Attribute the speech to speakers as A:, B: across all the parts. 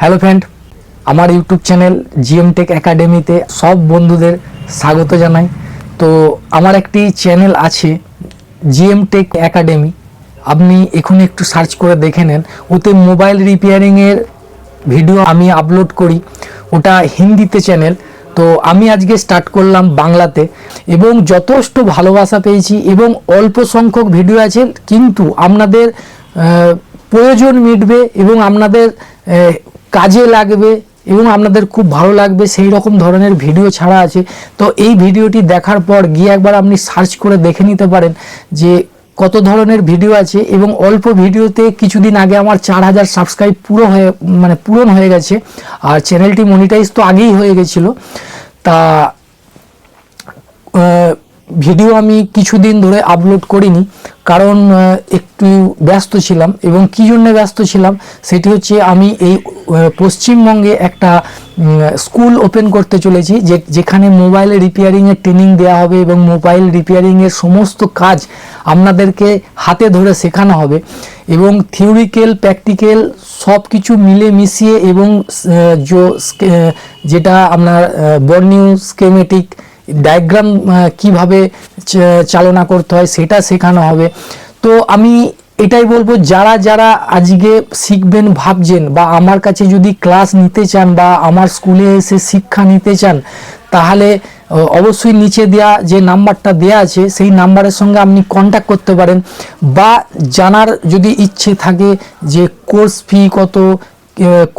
A: Hello friend আমার YouTube channel GM tech একাডেমিতে সব বন্ধুদের স্বাগত জানাই। তো আমার একটি চ্যানেল আছে জিএম টেক একাডেমি আপনি এখনই একটু সার্চ করে দেখে নেন। ওতে মোবাইল রিপেয়ারিংয়ের ভিডিও আমি আপলোড করি। ওটা হিন্দিতে চ্যানেল তো আমি আজকে স্টার্ট করলাম বাংলাতে। এবং যথেষ্ট ভালোবাসা পেয়েছি এবং অল্প সংখ্যক ভিডিও আছে। কিন্তু আপনাদের প্রয়োজন মিটবে এবং আপনাদের কাজে লাগবে এবং আপনাদের খুব ভালো লাগবে, সেই রকম ধরনের ভিডিও ছাড়া আছে। তো এই ভিডিওটি দেখার পর গিয়ে একবার আপনি সার্চ করে দেখে নিতে পারেন যে কত ধরনের ভিডিও আছে এবং অল্প ভিডিওতে কিছুদিন আগে আমার চার হাজার সাবস্ক্রাইব পুরো হয়ে মানে পূরণ হয়ে গেছে। আর চ্যানেলটি মনিটাইজ তো আগেই হয়ে গেছিল। তা ভিডিও আমি কিছুদিন ধরে আপলোড করিনি, কারণ একটু ব্যস্ত ছিলাম এবং কী জন্য ব্যস্ত ছিলাম সেটি হচ্ছে আমি এই পশ্চিমবঙ্গে একটা স্কুল ওপেন করতে চলেছি, যে, যেখানে মোবাইল রিপেয়ারিংয়ের ট্রেনিং দেওয়া হবে এবং মোবাইল রিপেয়ারিংয়ের সমস্ত কাজ আপনাদেরকে হাতে ধরে শেখানো হবে এবং থিওরিক্যাল প্র্যাকটিক্যাল সব কিছু মিলে মিশিয়ে এবং যেটা আপনার বর্নিউ স্কেমেটিক ডায়াগ্রাম কীভাবে চালনা করতে হয় সেটা শেখানো হবে। তো আমি এটাই বলব, যারা যারা আজকে শিখবেন, ভাবছেন বা আমার কাছে যদি ক্লাস নিতে চান বা আমার স্কুলে এসে শিক্ষা নিতে চান, তাহলে অবশ্যই নিচে দেওয়া যে নাম্বারটা দেয়া আছে, সেই নাম্বারের সঙ্গে আপনি কন্ট্যাক্ট করতে পারেন। বা জানার যদি ইচ্ছে থাকে যে কোর্স ফি কত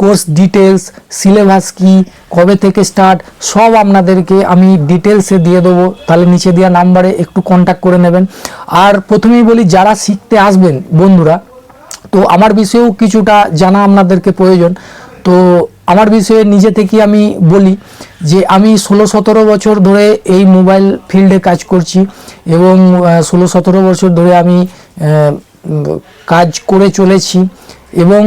A: কোর্স ডিটেলস সিলেবাস কি, কবে থেকে স্টার্ট, সব আপনাদেরকে আমি ডিটেলসে দিয়ে দেবো। তাহলে নিচে দেওয়া নাম্বারে একটু কন্ট্যাক্ট করে নেবেন। আর প্রথমেই বলি, যারা শিখতে আসবেন বন্ধুরা, তো আমার বিষয়েও কিছুটা জানা আপনাদেরকে প্রয়োজন। তো আমার বিষয়ে নিজে থেকে আমি বলি যে, আমি ষোলো সতেরো বছর ধরে এই মোবাইল ফিল্ডে কাজ করছি এবং ষোলো সতেরো বছর ধরে আমি কাজ করে চলেছি। এবং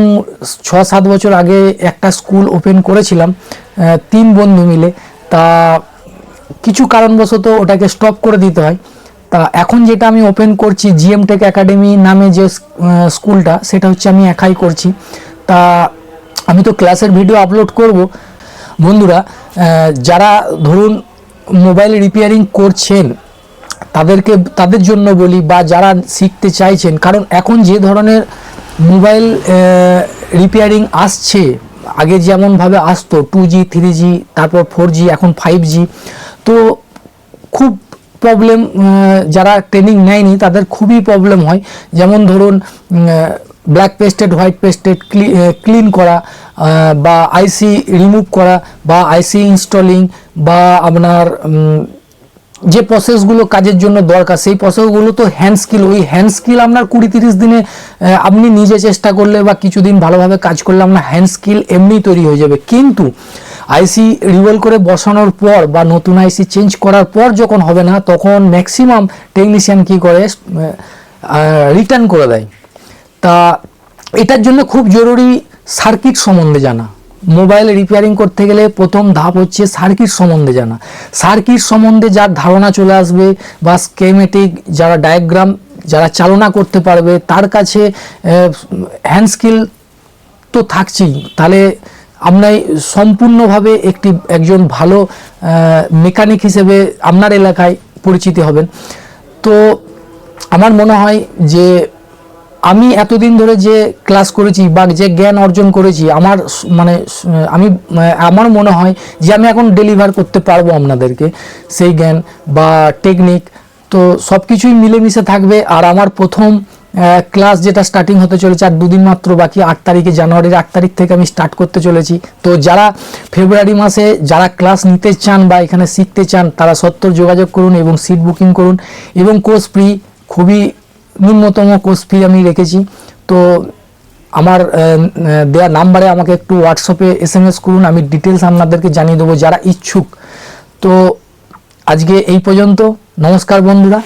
A: ছ সাত বছর আগে একটা স্কুল ওপেন করেছিলাম তিন বন্ধু মিলে। তা কিছু কারণবশত ওটাকে স্টপ করে দিতে হয়। তা এখন যেটা আমি ওপেন করছি, জিএম টেক একাডেমি নামে যে স্কুলটা, সেটা হচ্ছে আমি একাই করছি। তা আমি তো ক্লাসের ভিডিও আপলোড করব। বন্ধুরা যারা ধরুন মোবাইল রিপেয়ারিং করছেন, তাদেরকে, তাদের জন্য বলি বা যারা শিখতে চাইছেন, কারণ এখন যে ধরনের মোবাইল রিপেয়ারিং আসছে। আগে যেমনভাবে আসতো টু জি থ্রি জি তারপর ফোর জি এখন ফাইভ জি তো খুব প্রবলেম যারা ট্রেনিং নেয়নি, তাদের খুবই প্রবলেম হয়। যেমন ধরুন black pasted white pasted clean করা বা আইসি রিমুভ করা, বা আইসি ইনস্টলিং বা আপনার যে প্রসেসগুলো কাজের জন্য দরকার, সেই প্রসেসগুলো তো হ্যান্ড স্কিল ওই হ্যান্ড স্কিল আপনার কুড়ি তিরিশ দিনে আপনি নিজে চেষ্টা করলে বা কিছুদিন ভালোভাবে কাজ করলে আপনার হ্যান্ড স্কিল এমনি তৈরি হয়ে যাবে। কিন্তু আইসি রিভেল করে বসানোর পর বা নতুন আইসি চেঞ্জ করার পর যখন হবে না, তখন ম্যাক্সিমাম টেকনিশিয়ান কি করে রিটার্ন করে দেয়। তা এটার জন্য খুব জরুরি সার্কিট সম্বন্ধে জানা। মোবাইল রিপেয়ারিং করতে গেলে প্রথম ধাপ হচ্ছে সার্কিট সম্বন্ধে জানা। সার্কিট সম্বন্ধে যার ধারণা চলে আসবে বা স্কেমেটিক যারা ডায়াগ্রাম যারা চালনা করতে পারবে, তার কাছে হ্যান্ড স্কিল তো থাকছেই। তাহলে আপনার সম্পূর্ণভাবে একটি, একজন ভালো মেকানিক হিসেবে আপনার এলাকায় পরিচিতি হবেন। তো আমার মনে হয় যে আমি এতদিন ধরে যে ক্লাস করেছি বা যে জ্ঞান অর্জন করেছি, আমার মানে আমি আমার মনে হয় যে আমি এখন ডেলিভার করতে পারব আপনাদেরকে। সেই জ্ঞান বা টেকনিক তো সব কিছুই মিলেমিশে থাকবে। আর আমার প্রথম ক্লাস যেটা স্টার্টিং হতে চলেছে আর দুদিন মাত্র বাকি, আট তারিখে জানুয়ারির আট তারিখ থেকে আমি স্টার্ট করতে চলেছি। তো যারা ফেব্রুয়ারি মাসে যারা ক্লাস নিতে চান বা এখানে শিখতে চান, তারা সত্তর যোগাযোগ করুন এবং সিট বুকিং করুন এবং কোর্স ফ্রি খুবই ন্যূনতম কোর্স ফি আমি রেখেছি। তো আমার দেয়া নাম্বারে আমাকে একটু হোয়াটসঅ্যাপে এস এম এস করুন, আমি ডিটেলস আপনাদেরকে জানিয়ে দেবো যারা ইচ্ছুক। তো আজকে এই পর্যন্ত, নমস্কার বন্ধুরা।